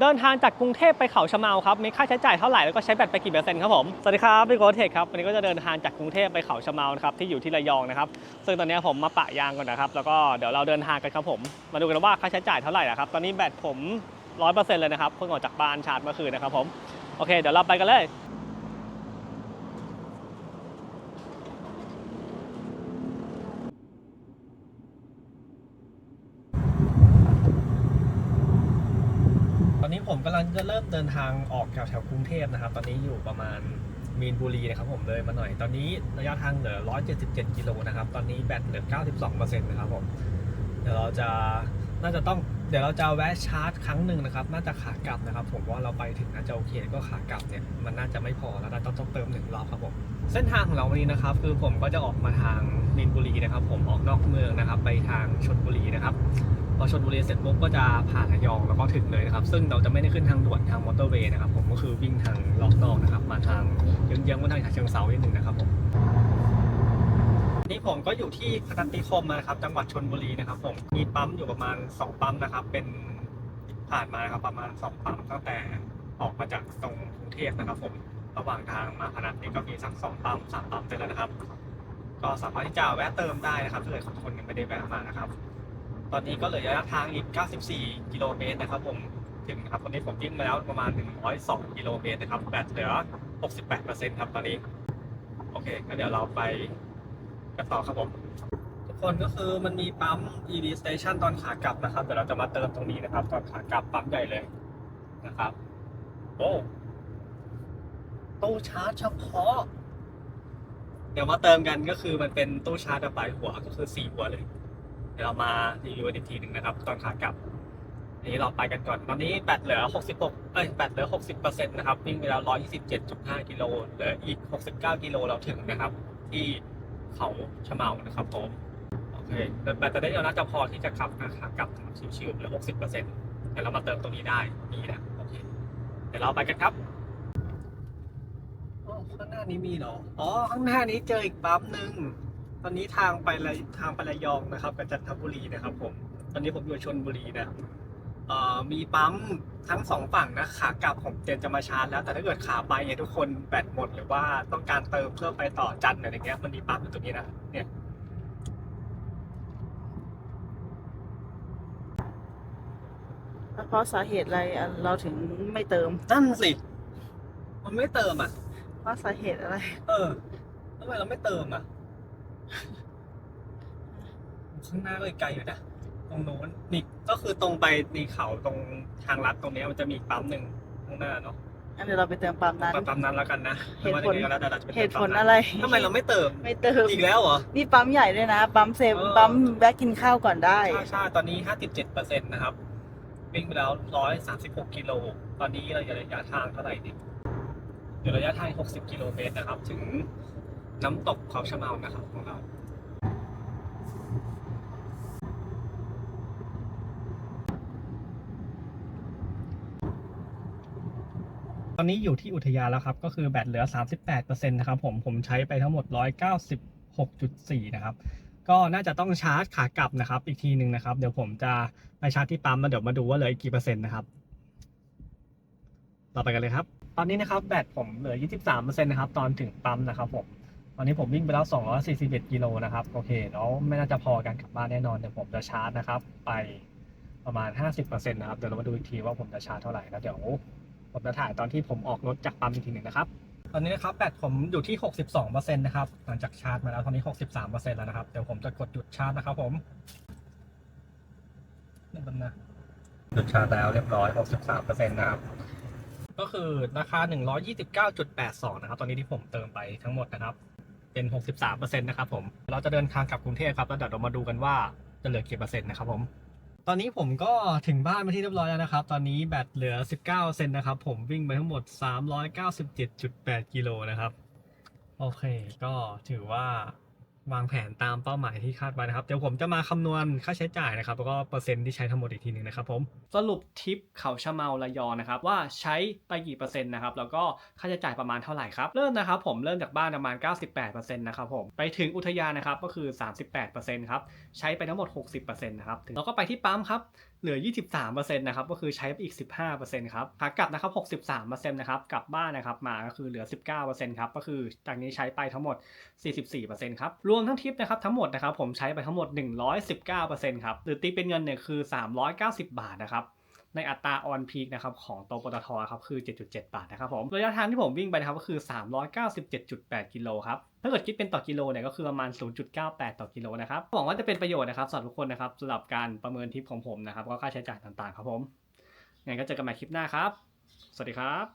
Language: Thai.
เดินทางจากกรุงเทพไปเขาชะเมาครับมีค่าใช้จ่ายเท่าไหร่แล้วก็ใช้แบตไปกี่เปอร์เซ็นต์ครับผม สวัสดีครับพี่โกเทคครับวันนี้ก็จะเดินทางจากกรุงเทพไปเขาชะเมานะครับที่อยู่ที่ระยองนะครับซึ่งตอนนี้ผมมาปะยางก่อนนะครับแล้วก็เดี๋ยวเราเดินทางกันครับผม มาดูกันว่าค่าใช้จ่ายเท่าไหร่นะครับตอนนี้แบตผมร้อยเปอร์เซ็นต์เลยนะครับเพิ่งออกจากบ้านชาร์จเมื่อคืนนะครับผมโอเคเดี๋ยวเราไปกันเลย ตอนนี้ผม กำลังจะเริ่มเดินทางออกแถวแถวกรุงเทพนะครับ ตอนนี้อยู่ประมาณมีนบุรีนะครับผมเลยมาหน่อย ตอนนี้ระยะทางเหลือ 177 กิโลนะครับ ตอนนี้แบตเหลือ 92%นะครับผม เดี๋ยวเราจะน่าจะต้อง ดี๋ยวเราจะแวะชาร์จครั้งหนึ่งนะครับน่าจะขากลับนะครับ ผมว่าเราไปถึงน่าจะโอเคก็ขากลับเนี่ยมันน่าจะไม่พอแล้วน่าจะต้องเติมหนึ่งรอบครับผมเส้นทางของเราวันนี้นะครับ คือผมก็จะออกมาทางมีนบุรีนะครับ ผมออกนอกเมืองนะครับ ไปทางชลบุรีนะครับพอชลบุรีเสร็จปุ๊บก็จะผ่านระยองแล้วก็ถึงเลยนะครับ ซึ่งเราจะไม่ได้ขึ้นทางด่วนทางมอเตอร์เวย์นะครับ ผมก็คือวิ่งทางรอบนอกนะครับ มาทางเยื้องๆมาทางฉะเชิงเซานิดหนึ่งนะครับผม นี่ผมก็อยู่ที่พนัสนิคมนะครับ จังหวัดชลบุรีนะครับ ผมมีปั๊มอยู่ประมาณ 2 ปั๊มนะครับ เป็นผ่านมานะครับประมาณ 2 ปั๊มตั้งแต่ออกมาจากตรงกรุงเทพนะครับ ผมระหว่างทางมาพนัสนี่ก็มีสักสองปั๊มสามปั๊มเสร็จแล้วนะครับ ก็สามารถที่จะแวะเติมได้นะครับถ้าเกิดคนยังไม่ได้แวะมานะครับ ตอนนี้ก็เหลือระยะทางอีก 94 กิโลเมตรนะครับ ผมถึงครับตอนนี้ผมวิ่งมาแล้วประมาณ 102 กิโลเมตรนะครับแบตเหลือ 68%ครับตอนนี้ โอเคก็เดี๋ยวเราไป กันต่อครับผม ทุกคนก็คือมันมีปั๊ม EV Station ตอนขากลับนะครับเดี๋ยวเราจะมาเติมตรงนี้นะครับ ตอนขากลับปั๊มใหญ่เลยนะครับโอ้ตู้ชาร์จเฉพาะ เดี๋ยวมาเติมกันก็คือมันเป็นตู้ชาร์จปลายหัวก็คือสี่หัวเลย เดี๋ยวเรามารีวิวกันอีกทีหนึ่งนะครับ ตอนขากลับนนี้เราไปกันก่อน ตอนนี้แบตเหลือ 66 เอ้ย แบตเหลือ 60%นะครับ วิ่งไปแล้ว 127.5 กิโล เหลืออีก 69 กิโลเราถึงนะครับ ที่ เขาชะเมานะครับผมโอเคแบตเตอนนี้เราน่าจะพอที่จะขับนะขากลับชิวๆเหลือ60%เปอร์เซ็นต์เดี๋ยวเรามาเติมตรงนี้ได้นี่นะโอเคเดี๋ยวเราไปกันครับอ๋อข้างหน้านี้มีเหรออ๋อข้างหน้านี้เจออีกปั๊มหนึ่งตอนนี้ทางไประทางไประยองนะครับกับจันทบุรีนะครับ ผม ตอนนี้ผมอยู่ชนบุรีนะ เอ่อมีปั๊มทั้งสองฝั่งนะขากลับผมเตรียมจะมาชาร์จแล้วแต่ถ้าเกิดขาไปเนี่ยทุกคนแบตหมดหรือว่าต้องการเติมเพื่อไปต่อจันทร์อะไรเงี้ยมันมีปั๊มอยู่ตรงนี้นะเนี่ยเพราะสาเหตุอะไรอะเราถึงไม่เติมนั่นสิมันไม่เติมอะเพราะสาเหตุอะไร เออทำไมเราไม่เติมอะข้างหน้าก็อีกไกลอยู่นะต รงโน้นนี่ก็คือตรงไปในเขาตรงทางลัดตรงเนี้ยมันจะมีปั๊มหนึ่งข้างหน้าเนาะอันเดี๋ยวเราไปเติมปั๊มนั้นไปปั๊มนั้นแล้วกันนะเหตุผลไม่ว่ายังไงก็แล้วแต่เราจะไปเหติมตุผปั๊ลมนั้นอะไรทำไมเราไม่เติมไม่เติมอีกแล้วเหรอนี่ปั๊มใหญ่ด้วยนะปั๊มเซฟเออปั๊มแวะกินข้าวก่อนได้ใช่ใช่ตอนนี้57%นะครับวิ่งไปแล้ว136กิโลตอนนี้เราอยู่ระยะทางเท่าไหร่ดิอยู่ระยะทาง60กิโลเมตรนะครับ ถึงน้ำตกเขาชะเมานะครับของเรา ตอนนี้อยู่ที่อุทยานแล้วครับ ก็คือแบตเหลือ 38%นะครับผม ผมใช้ไปทั้งหมด 196.4 นะครับ ก็น่าจะต้องชาร์จขากลับนะครับ อีกทีหนึ่งนะครับ เดี๋ยวผมจะไปชาร์จที่ปั๊มมาเดี๋ยวมาดูว่าเหลืออีกกี่เปอร์เซ็นต์นะครับเราไปกันเลยครับ ตอนนี้นะครับแบตผมเหลือ 23%นะครับ ตอนถึงปั๊มนะครับผม ตอนนี้ผมวิ่งไปแล้ว 241 กิโลนะครับ โอเค แล้วไม่น่าจะพอกันกลับบ้านแน่นอน เดี๋ยวผมจะชาร์จนะครับ ไปประมาณ 50%นะครับ เดี๋ยวเรามาดูอีกทีว่าผมจะชาร์จเท่าไหร่แล้วเดี๋ยว ผมจะถ่ายตอนที่ผมออกรถจากปั๊มอีกทีหนึ่งนะครับ ตอนนี้นะครับแบตผมอยู่ที่ 62%นะครับ หลังจากชาร์จมาแล้วตอนนี้ 63%แล้วนะครับ เดี๋ยวผมจะกดหยุดชาร์จนะครับผมนี่มันนะหยุดชาร์จแล้วเรียบร้อย 63%นะครับ ก็คือราคา 129.82 นะครับ ตอนนี้ที่ผมเติมไปทั้งหมดนะครับเป็น 63%นะครับผม เราจะเดินทางกลับกรุงเทพครับ แล้วเดี๋ยวเรามาดูกันว่าจะเหลือกี่เปอร์เซ็นต์นะครับผม ตอนนี้ผมก็ถึงบ้านมาที่เรียบร้อยแล้วนะครับ ตอนนี้แบตเหลือ 19%นะครับ ผมวิ่งไปทั้งหมด 397.8 กิโลนะครับ โอเค ก็ถือว่า วางแผนตามเป้าหมายที่คาดไว้นะครับเดี๋ยวผมจะมาคำนวณค่าใช้จ่ายนะครับแล้วก็เปอร์เซ็นต์ที่ใช้ทั้งหมดอีกทีหนึ่งนะครับผมสรุปทิปเขาชะเมาระยองนะครับว่าใช้ไปกี่เปอร์เซ็นต์นะครับแล้วก็ค่าใช้จ่ายประมาณเท่าไหร่ครับเริ่มนะครับผมเริ่มจากบ้านประมาณ 98%นะครับผมไปถึงอุทยานนะครับก็คือ 38%ครับใช้ไปทั้งหมด 60%นะครับถึงแล้วก็ไปที่ปั๊มครับเหลือ 23%นะครับ ก็คือใช้ไปอีก 15%ครับขากลับนะครับ 63%นะครับ กลับบ้านนะครับ มาก็คือเหลือ 19%ครับ ก็คือจากนี้ใช้ไปทั้งหมด 44%ครับ รวมทั้งทิปนะครับทั้งหมดนะครับ ผมใช้ไปทั้งหมด 119%ครับ หรือตีเป็นเงินเนี่ยคือ 390 บาทนะครับ ในอัตราออนพีกนะครับของโตปตทครับคือ 7.7 บาทนะครับผมระยะทางที่ผมวิ่งไปนะครับก็คือ 397.8 กิโลครับถ้าเกิดคิดเป็นต่อกิโลเนี่ยก็คือประมาณ 0.98 ต่อกิโลนะครับหวังว่าจะเป็นประโยชน์นะครับสำหรับทุกคนนะครับสำหรับการประเมินทริปของผมนะครับก็ค่าใช้จ่ายต่างๆครับผมงั้นก็เจอกันใหม่คลิปหน้าครับ สวัสดีครับ